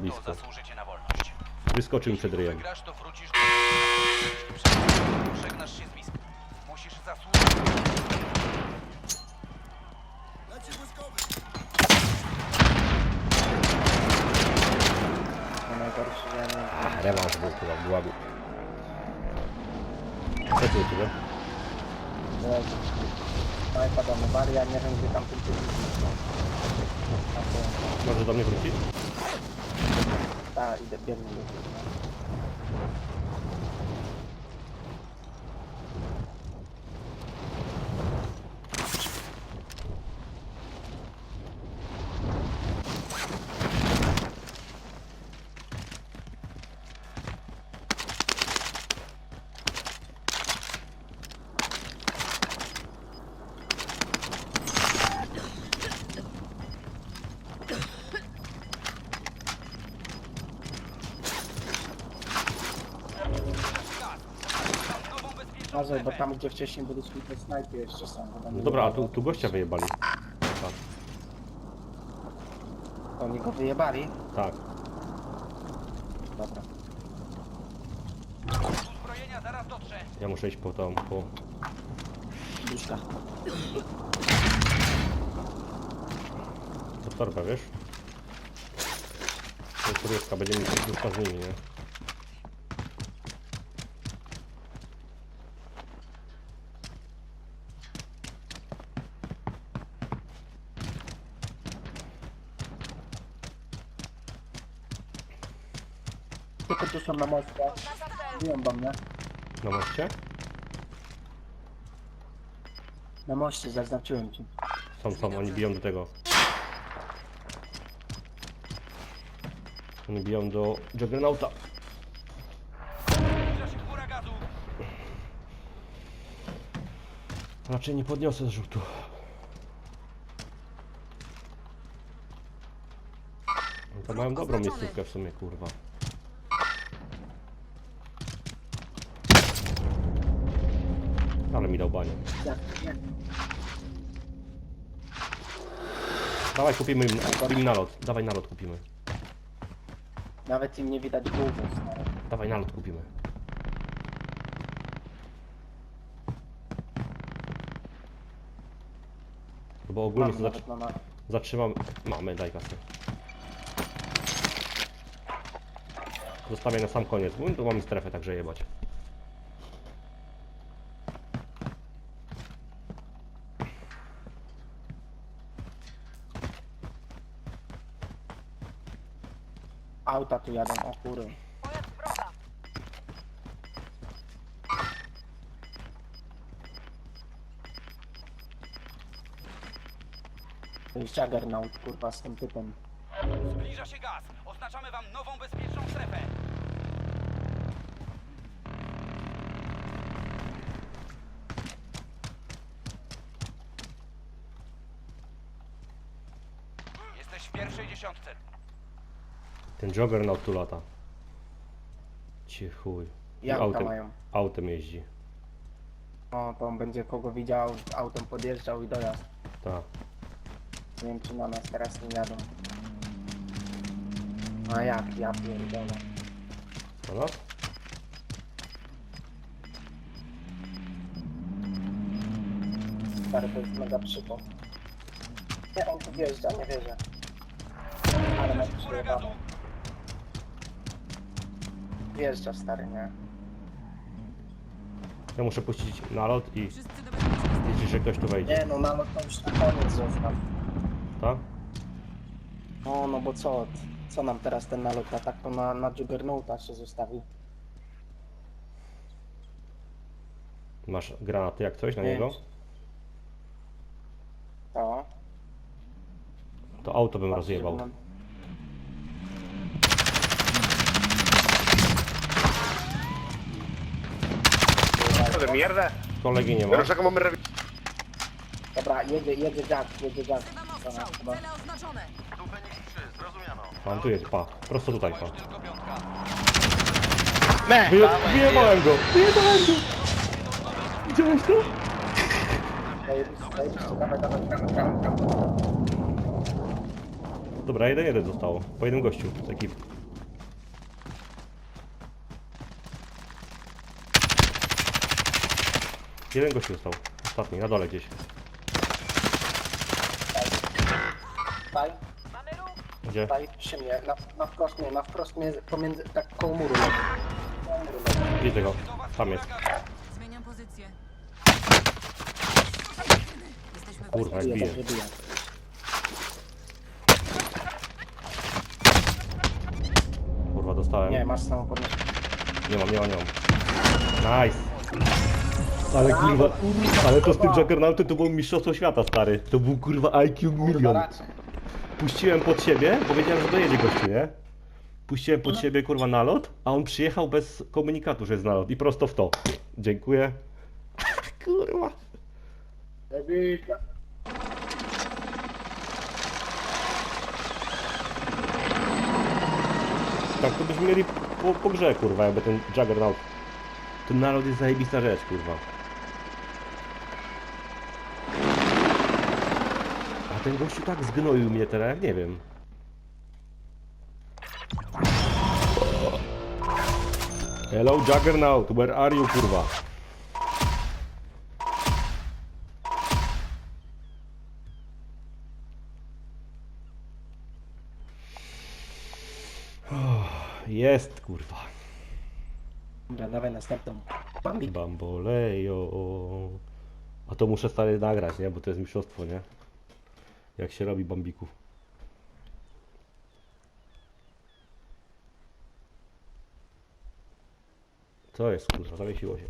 blisko. zasłużycie na wolność. Wyskoczył mi przed ryjem. Wygrasz, to wrócisz do... Jeśli przegrasz, żegnasz się z misją. Musisz zasłużyć. To najgorsze, że ja nie... Rewanż był chyba, była... Co tu u ciebie? Jezu. Snajpa do Nowary, ja nie wiem gdzie tam to... Możesz do mnie wrócić? Ta, idę, biegnę do tego. Uważaj, bo tam gdzie wcześniej byliśmy te snajpy jeszcze są. tam No dobra, a było. tu, tu gościa wyjebali. Tak, Oni go wyjebali? tak. Dobra. Uzbrojenia zaraz dotrze. Ja muszę iść po tą, po... Duszka. po torbę, wiesz? To jest turystka, będziemy mieć duszka z nimi, nie? Tylko tu są na moście. Biją do mnie. Na moście? Na moście zaznaczyłem ci. Są, są, oni biją do tego. Oni biją do Juggernauta. Zbliża się chmura gazu. Raczej nie podniosę zrzutu. No to mają dobrą miejscówkę w sumie, kurwa. Banie. Dawaj kupimy im, im nalot. Dawaj nalot kupimy. Nawet im nie widać główów. Dawaj nalot kupimy. No Bo ogólnie Mam to nawet na na... zatrzymam. Mamy, daj kasę. Zostawię na sam koniec, bo tu mamy strefę także jebać. Auta tu jadą, o kury. To jest Juggernaut, kurwa, z tym typem. Zbliża się gaz. Oznaczamy wam nową bezpieczną strefę. Jesteś w pierwszej dziesiątce. Ten Juggernaut tu lata. Ci chuj. I Janka autem, mają. autem jeździ. O, to on będzie kogo widział, autem podjeżdżał i dojazd. Tak. Nie wiem, czy na nas teraz nie jadą. A jak, ja pierdolę. To nas? Stary, to jest mega przypał. Nie, on tu wjeżdża, nie wierzę. Ale przejebane. gazu. Wjeżdża, stary, nie? Ja muszę puścić nalot i Wszyscy do bezpiecznej liczyć, że ktoś tu wejdzie. Nie, no nalot to już na koniec zostaw. Tak? No, no bo co? Co nam teraz ten nalot, a tak to na, na Juggernauta się zostawi. Masz granaty jak coś na Nie. niego? To. To auto bym rozjebał. De mierda. Kolegi nie ma. Pero saca me revi- Dobra, jedzie, jedzie Jack, jedzie Jack. Wzywam ostrzał. chyba. Cele oznaczone. Pan tu jest, pa. Prosto tutaj, pa. Tylko piątka. Wyje wyjebałem go! Wyjebałem go! Widziałeś to? Zajebiście, zajebiście, dawaj, dawaj, dawaj, dawaj, dawaj. Dobra, jeden jeden zostało. Po jednym gościu z ekipy. Jeden gościu został. Ostatni, na dole gdzieś. Tutaj, Gdzie? tutaj przy mnie, na, na wprost mnie, na wprost mnie, pomiędzy, tak koło muru leży. Koło muru leży. Widzę go. Tam jest. Zmieniam pozycję. Jesteśmy Kurwa, jak Bije, bije. dobrze bije. Kurwa, dostałem. Nie, masz samą podnieść. Nie mam, nie mam, nie mam. Nice! Ale kurwa, ale to z tym Juggernautem to było mistrzostwo świata, stary. To był kurwa IQ milion. Puściłem pod siebie, powiedziałem, że dojedzie gościu, nie? Puściłem pod siebie kurwa nalot, a on przyjechał bez komunikatu, że jest nalot i prosto w to. Dziękuję. kurwa. Tak to byśmy mieli po, po grze, kurwa, jakby ten Juggernaut. Ten nalot jest zajebista rzecz, kurwa. A ten gościu tak zgnoił mnie teraz, jak nie wiem. Hello Juggernaut, where are you, kurwa? Jest, kurwa. Dobra, dawaj następną. Bambi. Bambolejo. A to muszę stary nagrać, nie? Bo to jest mistrzostwo, nie? Jak się robi bambików. Co jest, kurwa? Zawiesiło się.